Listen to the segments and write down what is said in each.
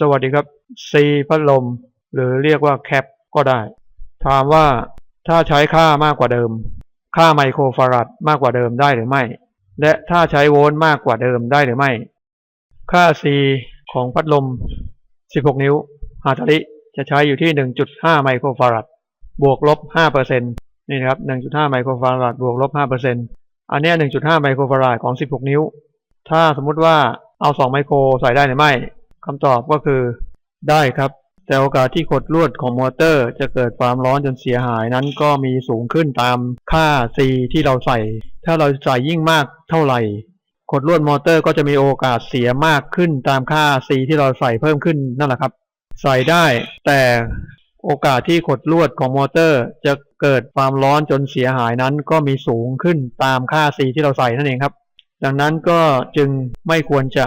สวัสดีครับ C พัดลม หรือเรียกว่าแคปก็ได้ ถามว่าถ้าใช้ค่ามากกว่าเดิม ค่าไมโครฟาราดมากกว่าเดิมได้หรือไม่ และถ้าใช้โวลต์มากกว่าเดิมได้หรือไม่ ค่า C ของพัดลม 16 นิ้วฮาตาริจะใช้อยู่ที่ 1.5 ไมโครฟาราดบวกลบ 5%นี่นะครับ 1.5 ไมโครฟาราดบวกลบ 5%อันเนี้ 1.5 ไมโครฟาราดของ 16 นิ้ว ถ้าสมมุติว่าเอา 2 ไมโครใส่ได้หรือไม่ คำตอบก็คือ ได้ครับ แต่โอกาสที่ขดลวดของมอเตอร์ จะเกิดความร้อนจนเสียหายนั้นก็มีสูงขึ้นตามค่า C ที่เราใส่ ถ้าเราใส่ยิ่งมากเท่าไหร่ขดลวดมอเตอร์ก็จะมีโอกาสเสียมากขึ้นตามค่า C ที่เราใส่เพิ่มขึ้นนั่นแหละครับ ใส่ได้ แต่โอกาสที่ขดลวดของมอเตอร์ จะเกิดความร้อนจนเสียหายนั้นก็มีสูงขึ้นตามค่า C ที่เราใส่นั่นเองครับ ดังนั้นก็จึงไม่ควรจะ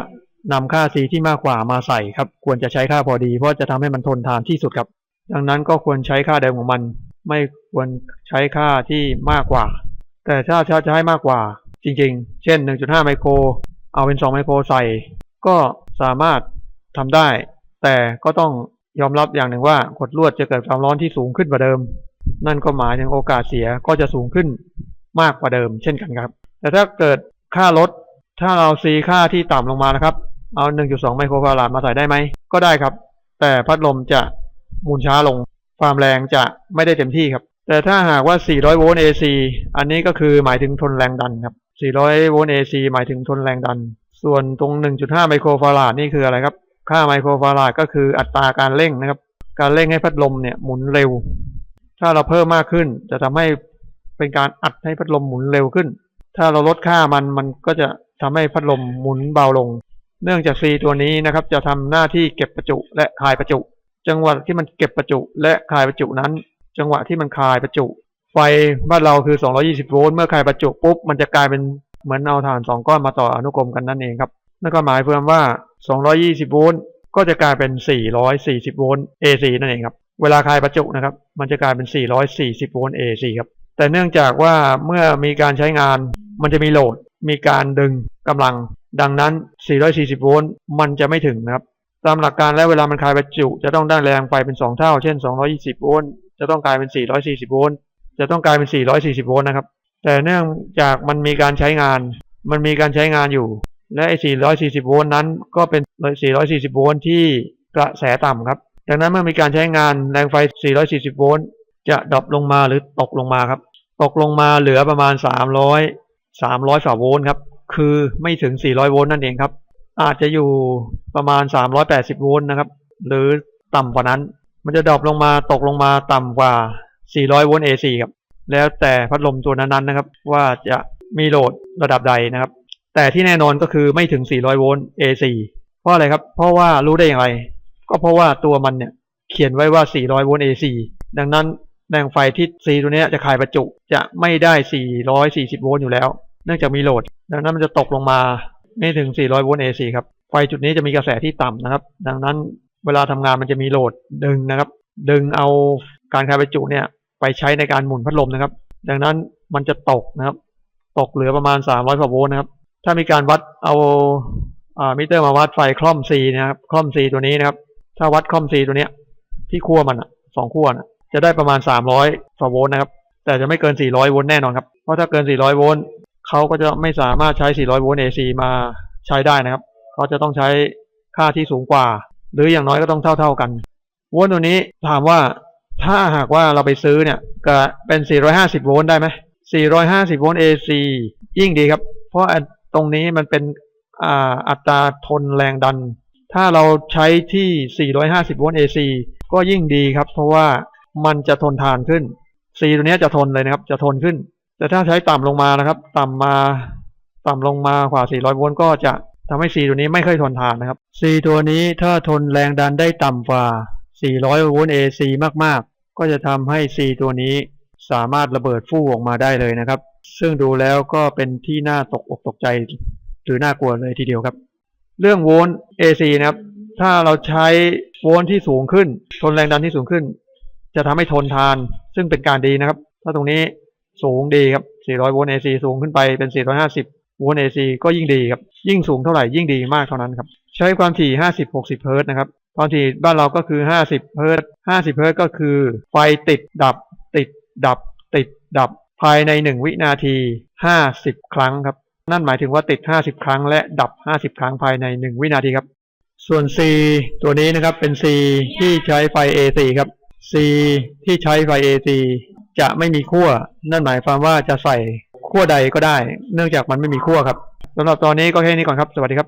นำค่า C ที่มากกว่ามาใส่ครับ ควรจะใช้ค่าพอดี เพราะจะทำให้มันทนทานที่สุดครับ ดังนั้นก็ควรใช้ค่าเดิมของมัน ไม่ควรใช้ค่าที่มากกว่า แต่ถ้าถ้าจะให้มากกว่า จริงๆ เช่น 1.5 ไมโคร เอาเป็น 2 ไมโครใส่ ก็สามารถทำได้ แต่ก็ต้องยอมรับอย่างหนึ่งว่าขดลวดจะเกิดความร้อนที่สูงขึ้นกว่าเดิม นั่นก็หมายถึงโอกาสเสียก็จะสูงขึ้นมากกว่าเดิม เช่นกันครับ แต่ถ้าเกิดค่าลด ถ้าเราซีค่าที่ต่ำลงมานะครับ เอา 1.2 ไมโครฟาราดมาใส่ได้ไหม ก็ได้ครับ แต่พัดลมจะหมุนช้าลง ความแรงจะไม่ได้เต็มที่ครับ แต่ถ้าหากว่า 400 โวลต์ AC อันนี้ก็คือหมายถึงทนแรงดันครับ 400 โวลต์ AC หมายถึงทนแรงดัน ส่วนตรง 1.5 ไมโครฟาราดนี่คืออะไรครับ ค่าไมโครฟาราดก็คืออัตราการเร่งนะครับ การเร่งให้พัดลมเนี่ยหมุนเร็ว ถ้าเราเพิ่มมากขึ้นจะทำให้เป็นการอัดให้พัดลมหมุนเร็วขึ้น ถ้าเราลดค่ามันมันก็จะทำให้พัดลมหมุนเบาลง เนื่องจาก C ตัวนี้นะครับจะทำหน้าที่เก็บประจุและคายประจุ จังหวะที่มันเก็บประจุและคายประจุนั้น จังหวะที่มันคายประจุ ไฟบ้านเราคือ 220 โวลต์เมื่อคายประจุปุ๊บมันจะกลายเป็นเหมือนเอาถ่าน 2 ก้อนมาต่ออนุกรมกันนั่นเองครับนั่นก็หมายความว่า 220 โวลต์ก็จะกลายเป็น 440 โวลต์ AC นั่นเองครับเวลาคายประจุนะครับมันจะกลายเป็น 440 โวลต์ AC ครับแต่เนื่องจากว่าเมื่อมีการใช้งานมันจะมีโหลดมีการดึงกำลัง ดังนั้น 440 โวลต์มันจะไม่ถึงนะครับ ตามหลักการแล้วเวลามันคายประจุ จะต้องได้แรงไฟเป็น 2 เท่า เช่น 220 โวลต์จะต้องกลายเป็น 440 โวลต์จะต้องกลายเป็น 440 โวลต์นะครับ แต่เนื่องจากมันมีการใช้งาน มันมีการใช้งานอยู่ และไอ้ 440 โวลต์นั้นก็เป็น 440 โวลต์ที่กระแสต่ำครับ ดังนั้นเมื่อมีการใช้งานแรงไฟ 440 โวลต์จะดรอปลงมาหรือตกลงมาครับ ตกลงมาเหลือประมาณ 300 300ฝ่าโวลต์ครับ คือไม่ถึง 400 โวลต์นั่นเองครับ อาจจะอยู่ประมาณ 380 โวลต์นะครับ หรือต่ำกว่านั้น มันจะดรอปลงมาตกลงมาต่ำกว่า 400 โวลต์ AC ครับ แล้วแต่พัดลมตัวนั้นๆนะครับ ว่าจะมีโหลดระดับใดนะครับ แต่ที่แน่นอนก็คือไม่ถึง 400 โวลต์ AC เพราะอะไรครับ เพราะว่ารู้ได้อย่างไร ก็เพราะว่าตัวมันเนี่ยเขียนไว้ว่า 400 โวลต์ AC ดังนั้นแรงไฟที่ C ตัวนี้จะคายประจุจะไม่ได้ 440 โวลต์อยู่แล้ว เนื่องจากมีโหลดดังนั้นมันจะตกลงมาไม่ถึง 400 โวลต์ AC ครับ ไฟจุดนี้จะมีกระแสที่ต่ำนะครับ ดังนั้นเวลาทำงานมันจะมีโหลดดึงนะครับ ดึงเอาการคายประจุเนี่ยไปใช้ในการหมุนพัดลมนะครับ ดังนั้นมันจะตกนะครับ ตกเหลือประมาณ 300กว่าโวลต์นะครับ ถ้ามีการวัดเอาอามิเตอร์มาวัดไฟคล่อม C นะครับ คล่อม C ตัวนี้นะครับ ถ้าวัดคล่อม C ตัวเนี้ยที่ขั้วมันอะสองขั้วนะจะได้ประมาณ 300กว่าโวลต์นะครับ แต่จะไม่เกิน 400 โวลต์แน่นอนครับ เพราะถ้าเกิน 400 โวลต์ เขาก็จะไม่สามารถใช้ 400 โวลต์ AC มาใช้ได้นะครับ เขาจะต้องใช้ค่าที่สูงกว่า หรืออย่างน้อยก็ต้องเท่าๆกัน โวลต์ตัวนี้ถามว่าถ้าหากว่าเราไปซื้อเนี่ยก็เป็น 450 โวลต์ได้ไหม 450 โวลต์ AC ยิ่งดีครับ เพราะตรงนี้มันเป็นอ่าอัตราทนแรงดัน ถ้าเราใช้ที่ 450 โวลต์ AC ก็ยิ่งดีครับ เพราะว่ามันจะทนทานขึ้น C ตัวนี้จะทนเลยนะครับ จะทนขึ้น แต่ถ้าใช้ต่ำลงมานะครับ ต่ำมาต่ำลงมากว่า 400 โวลต์ก็จะทำให้ C ตัวนี้ไม่ค่อยทนทานนะครับ C ตัวนี้ถ้าทนแรงดันได้ต่ำกว่า 400 โวลต์ AC มากๆ ก็จะทำให้ C ตัวนี้สามารถระเบิดฟู่ออกมาได้เลยนะครับ ซึ่งดูแล้วก็เป็นที่น่าตกอกตกใจหรือน่ากลัวเลยทีเดียวครับ เรื่องโวลต์ AC นะครับ ถ้าเราใช้โวลต์ที่สูงขึ้น ทนแรงดันที่สูงขึ้น จะทำให้ทนทาน ซึ่งเป็นการดีนะครับ ถ้าตรงนี้ สูงดีครับ 400 โวลต์ AC สูงขึ้นไปเป็น 450 โวลต์ AC ก็ยิ่งดีครับ ยิ่งสูงเท่าไหร่ยิ่งดีมากเท่านั้นครับ ใช้ความถี่ 50-60 เฮิรตซ์นะครับ ความถี่บ้านเราก็คือ 50 เฮิรตซ์ 50 เฮิรตซ์ก็คือ ไฟติดดับ ติดดับ ติดดับ ภายใน 1 วินาที 50 ครั้งครับ นั่นหมายถึงว่าติด 50 ครั้ง และดับ 50 ครั้งภายใน 1 วินาทีครับ ส่วน C ตัวนี้นะครับเป็น C ที่ใช้ไฟ AC ครับ C ที่ใช้ไฟ AC จะไม่มีขั้วนั่นหมายความว่าจะใส่ขั้วใดก็ได้ เนื่องจากมันไม่มีขั้วครับสำหรับตอนนี้ก็แค่นี้ก่อนครับ สวัสดีครับ